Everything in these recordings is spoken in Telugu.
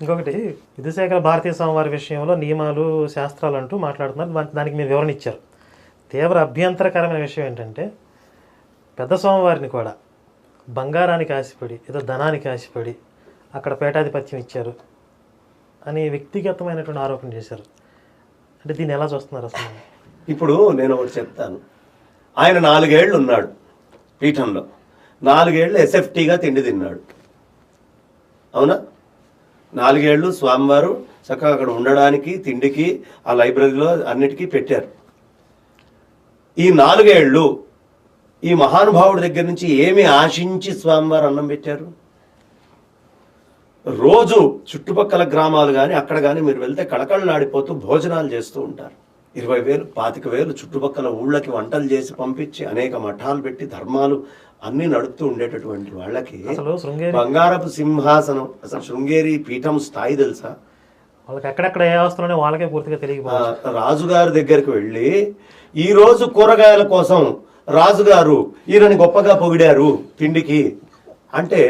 ఇంకొకటి విధుశేఖర భారతీయ స్వామివారి విషయంలో నియమాలు శాస్త్రాలు అంటూ మాట్లాడుతున్నారు. దానికి- మీరు వివరణ ఇచ్చారు. తీవ్ర అభ్యంతరకరమైన విషయం ఏంటంటే పెద్ద స్వామివారిని కూడా బంగారానికి ఆశపడి ఏదో ధనానికి ఆశపడి అక్కడ పేటాధిపత్యం ఇచ్చారు అని వ్యక్తిగతమైనటువంటి ఆరోపణ చేశారు. అంటే దీన్ని ఎలా చూస్తున్నారు అసలు? ఇప్పుడు నేను ఒకటి చెప్తాను. ఆయన నాలుగేళ్ళు ఉన్నాడు పీఠంలో. నాలుగేళ్ళు ఎస్ఎఫ్టీగా తిండి తిన్నాడు. అవునా? నాలుగేళ్ళు స్వామివారు చక్కగా అక్కడ ఉండడానికి తిండికి ఆ లైబ్రరీలో అన్నిటికీ పెట్టారు. ఈ నాలుగేళ్ళు ఈ మహానుభావుడి దగ్గర నుంచి ఏమి ఆశించి స్వామివారు అన్నం పెట్టారు? రోజు చుట్టుపక్కల గ్రామాలు కానీ అక్కడ కానీ మీరు వెళ్తే కళకళలాడిపోతూ భోజనాలు చేస్తూ ఉంటారు. ఇరవై వేలు పాతిక వేలు చుట్టుపక్కల ఊళ్ళకి వంటలు చేసి పంపించి అనేక మఠాలు పెట్టి ధర్మాలు అన్ని నడుపుతూ ఉండేటటువంటి వాళ్ళకి అసలు శృంగేరి బంగారపు సింహాసనం అసలు శృంగేరి పీఠం స్థాయి తెలుసా? వాళ్ళకి ఎక్కడెక్కడ ఏ అవస్థలోనే వాళ్ళకే పూర్తిగా ఆ, తెలియకపోవచ్చు. రాజుగారి దగ్గరికి వెళ్ళి ఈ రోజు కూరగాయల కోసం రాజుగారు ఈయనని గొప్పగా పొగిడారు తిండికి. అంటే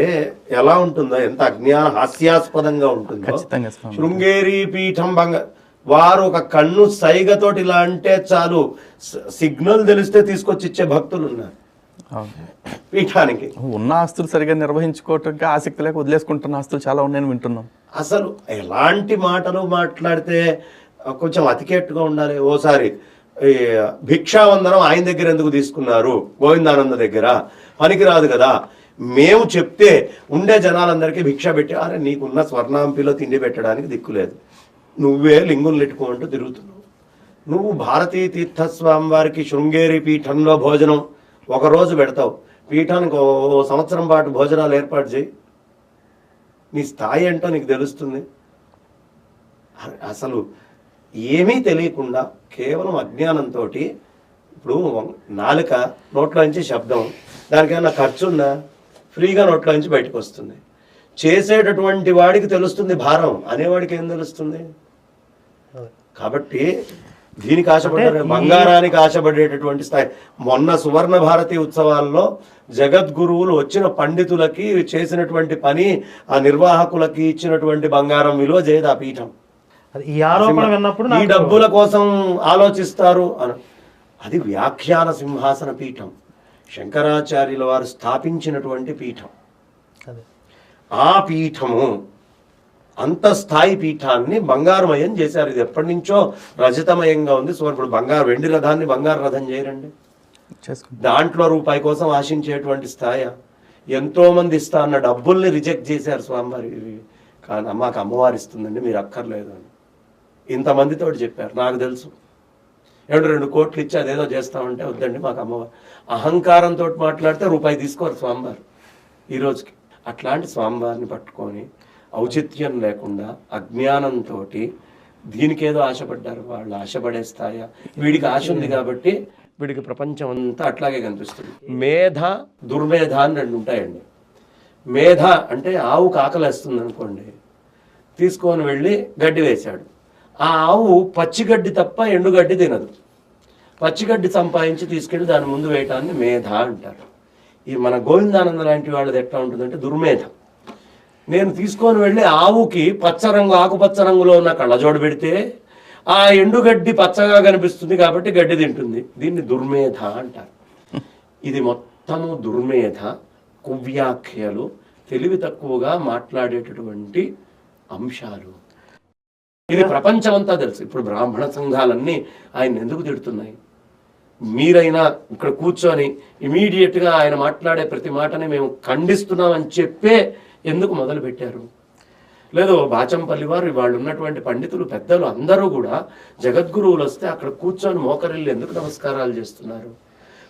ఎలా ఉంటుందో ఎంత అజ్ఞాన హాస్యాస్పదంగా ఉంటుందో. శృంగేరి పీఠం బంగ వారు ఒక కన్ను సైగతోటి ఇలా అంటే చాలు సిగ్నల్ తెలిస్తే తీసుకొచ్చి ఇచ్చే భక్తులు ఉన్నారు. పీఠానికి ఉన్న ఆస్తులు సరిగా నిర్వహించుకోవటానికి ఆసక్తి లేక వదిలేసుకుంటున్న ఆస్తులు చాలా ఉన్నాయని వింటున్నాం. అసలు ఎలాంటి మాటలు మాట్లాడితే కొంచెం అతికెట్టుగా ఉండాలి. ఓసారి ఈ భిక్షావందనం ఆయన దగ్గర ఎందుకు తీసుకున్నారు? గోవిందానంద దగ్గర. పనికిరాదు కదా. మేము చెప్తే ఉండే జనాలందరికీ భిక్ష పెట్టి అరే నీకున్న స్వర్ణాంపిలో తిండి పెట్టడానికి దిక్కులేదు నువ్వే లింగులు నెట్టుకుంటూ తిరుగుతున్నావు. నువ్వు భారతీ తీర్థస్వామి వారికి శృంగేరి పీఠంలో భోజనం ఒక రోజు పెడతావు. పీఠానికి ఓ సంవత్సరం పాటు భోజనాలు ఏర్పాటు చేయి. నీ స్థాయి ఏంటో నీకు తెలుస్తుంది. అసలు ఏమీ తెలియకుండా కేవలం అజ్ఞానంతో ఇప్పుడు నాలుక నోట్లోంచి శబ్దం దానికైనా ఖర్చు ఉందా? ఫ్రీగా నోట్లోంచి బయటకు వస్తుంది. చేసేటటువంటి వాడికి తెలుస్తుంది భారం. అనేవాడికి ఏం తెలుస్తుంది? కాబట్టి దీనికి ఆశపడ్డారు బంగారానికి ఆశపడేటటువంటి స్థాయి. మొన్న సువర్ణ భారతి ఉత్సవాల్లో జగద్గురువులు వచ్చిన పండితులకి చేసినటువంటి పని ఆ నిర్వాహకులకి ఇచ్చినటువంటి బంగారం విలువ చేయదు ఆ పీఠం ఈ ఆరోపణ విన్నప్పుడు ఈ డబ్బుల కోసం ఆలోచిస్తారు అని. అది వ్యాఖ్యాన సింహాసన పీఠం. శంకరాచార్యుల వారు స్థాపించినటువంటి పీఠం. ఆ పీఠము అంత స్థాయి పీఠాన్ని బంగారుమయం చేశారు. ఇది ఎప్పటి నుంచో రజతమయంగా ఉంది. సో ఇప్పుడు బంగారు వెండి రథాన్ని బంగారు రథం చేయరండి. దాంట్లో రూపాయి కోసం ఆశించేటువంటి స్థాయి. ఎంతో మంది ఇస్తా అన్న డబ్బుల్ని రిజెక్ట్ చేశారు స్వామివారి. కానీ మాకు అమ్మవారు ఇస్తుందండి మీరు అక్కర్లేదు అని. ఇంతమందితో చెప్పారు నాకు తెలుసు. ఏడు రెండు కోట్లు ఇచ్చి అదేదో చేస్తామంటే వద్దండి మాకు అమ్మవారు. అహంకారంతో మాట్లాడితే రూపాయి తీసుకోరు స్వామివారు. ఈ రోజుకి అట్లాంటి స్వామివారిని పట్టుకొని ఔచిత్యం లేకుండా అజ్ఞానంతో దీనికేదో ఆశపడ్డారు. వాళ్ళు ఆశపడే స్థాయి వీడికి ఆశ ఉంది కాబట్టి వీడికి ప్రపంచం అంతా అట్లాగే కనిపిస్తుంది. మేధ దుర్మేధ అని రెండు ఉంటాయండి. మేధ అంటే ఆవు కాకలేస్తుంది అనుకోండి తీసుకొని వెళ్ళి గడ్డి వేశాడు. ఆ ఆవు పచ్చిగడ్డి తప్ప ఎండుగడ్డి తినదు. పచ్చిగడ్డి సంపాదించి తీసుకెళ్ళి దాని ముందు వేయటాన్ని మేధ అంటారు. ఈ మన గోవిందానంద లాంటి వాళ్ళది ఎట్లా ఉంటుందంటే దుర్మేధ. నేను తీసుకొని వెళ్ళి ఆవుకి పచ్చ రంగు ఆకుపచ్చ రంగులో ఉన్న కళ్ళజోడు పెడితే ఆ ఎండుగడ్డి పచ్చగా కనిపిస్తుంది కాబట్టి గడ్డి తింటుంది. దీన్ని దుర్మేధ అంటారు. ఇది మొత్తము దుర్మేధ కువ్యాఖ్యలు తెలివి తక్కువగా మాట్లాడేటటువంటి అంశాలు. ఇది ప్రపంచమంతా తెలుసు. ఇప్పుడు బ్రాహ్మణ సంఘాలన్నీ ఆయన ఎందుకు తిడుతున్నాయి? మీరైనా ఇక్కడ కూర్చొని ఇమీడియట్గా ఆయన మాట్లాడే ప్రతి మాటని మేము ఖండిస్తున్నామని చెప్పే ఎందుకు మొదలు పెట్టారు లేదు బాచంపల్లి వారు వాళ్ళు ఉన్నటువంటి పండితులు పెద్దలు అందరూ కూడా జగద్గురువులు వస్తే అక్కడ కూర్చొని మోకరిల్లు ఎందుకు నమస్కారాలు చేస్తున్నారు?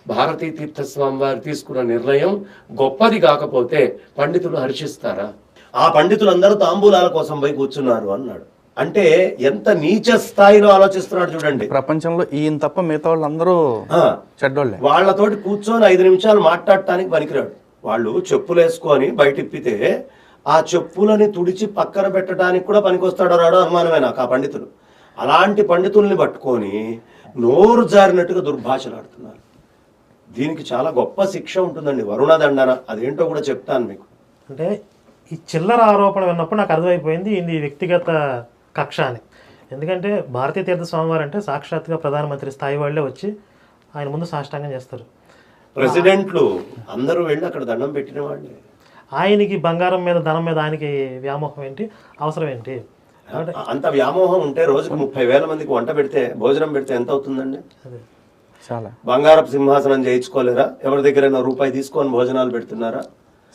భారతీ తీర్థస్వామి వారు తీసుకున్న నిర్ణయం గొప్పది కాకపోతే పండితులు హర్షిస్తారా? ఆ పండితులందరూ తాంబూలాల కోసం పోయి కూర్చున్నారు అన్నాడు. అంటే ఎంత నీచ స్థాయిలో ఆలోచిస్తున్నాడు చూడండి. ప్రపంచంలో ఈయన తప్ప మిగతా వాళ్ళందరూ చెడ్డోళ్ళే. వాళ్ళతోటి కూర్చొని ఐదు నిమిషాలు మాట్లాడటానికి పనికిరాడు. వాళ్ళు చెప్పులు వేసుకొని బయటిప్పితే ఆ చెప్పులని తుడిచి పక్కన పెట్టడానికి కూడా పనికొస్తాడో రాడో అనుమానమే నాకు ఆ పండితులు? అలాంటి పండితుల్ని పట్టుకొని నోరు జారినట్టుగా దుర్భాషలాడుతున్నారు. దీనికి చాలా గొప్ప శిక్ష ఉంటుందండి వరుణ దండన అదేంటో కూడా చెప్తాను మీకు. అంటే ఈ చిల్లర ఆరోపణ విన్నప్పుడు నాకు అర్థమైపోయింది ఇది వ్యక్తిగత కక్ష అని. ఎందుకంటే భారతీయ తీర్థ స్వామివారు అంటే సాక్షాత్గా ప్రధానమంత్రి స్థాయి వాళ్ళే వచ్చి ఆయన ముందు సాష్టాంగం చేస్తారు. ప్రెసిడెంట్లు అందరూ వెళ్ళి అక్కడ దండం పెట్టిన వాళ్ళే ఆయనకి బంగారం మీద ధనం మీద ఆయనకి వ్యామోహం ఏంటి? అవసరం ఏంటి? అంత వ్యామోహం ఉంటే రోజుకు ముప్పై వేల మందికి వంట పెడితే భోజనం పెడితే ఎంత అవుతుందండి? అదే. చాలా. బంగారపు సింహాసనం చేయించుకోలేరా? ఎవరి దగ్గరైనా రూపాయి తీసుకొని భోజనాలు పెడుతున్నారా?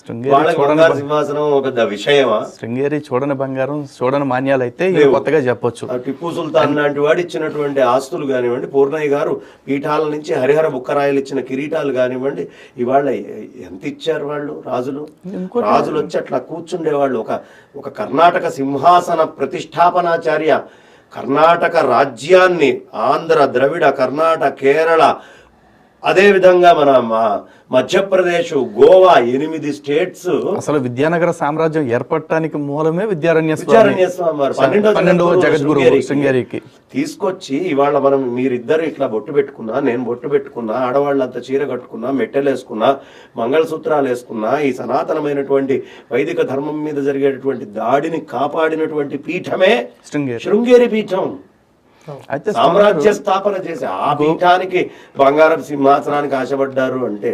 బంగారు. సింహాసనం ఒక విషయమా? శృంగేరి చూడని బంగారం చూడని మాన్యాలు అయితే కొత్తగా చెప్పొచ్చు. టిప్పు సుల్తాన్ లాంటి వాడు ఇచ్చినటువంటి ఆస్తులు కానివ్వండి పూర్ణయ్య గారు పీఠాల నుంచి హరిహర బుక్కరాయలు ఇచ్చిన కిరీటాలు కానివ్వండి ఇవాళ ఎంత ఇచ్చారు వాళ్ళు రాజులు? రాజులు వచ్చి అట్లా కూర్చుండేవాళ్ళు. ఒక ఒక కర్ణాటక సింహాసన ప్రతిష్టాపనాచార్య కర్ణాటక రాజ్యాన్ని ఆంధ్ర ద్రవిడ కర్ణాటక కేరళ అదే విధంగా మన మధ్యప్రదేశ్ గోవా ఎనిమిది స్టేట్స్ అసలు విద్యానగర సామ్రాజ్యం ఏర్పడటానికి మూలమే విద్యారణ్య విద్యారణ్య స్వామి పన్నెండవ జగద్గురు శృంగేరికి. తీసుకొచ్చి ఇవాళ మనం మీరిద్దరు ఇట్లా బొట్టు పెట్టుకున్నా నేను బొట్టు పెట్టుకున్నా ఆడవాళ్ళంతా చీర కట్టుకున్నా మెట్టెలు వేసుకున్నా మంగళసూత్రాలు వేసుకున్నా ఈ సనాతనమైనటువంటి వైదిక ధర్మం మీద జరిగేటటువంటి దాడిని కాపాడినటువంటి పీఠమే శృంగేరి. శృంగేరి పీఠం. అయితే సామ్రాజ్య స్థాపన చేసి ఆ పీఠానికి బంగారం సింహాసనానికి ఆశపడ్డారు అంటే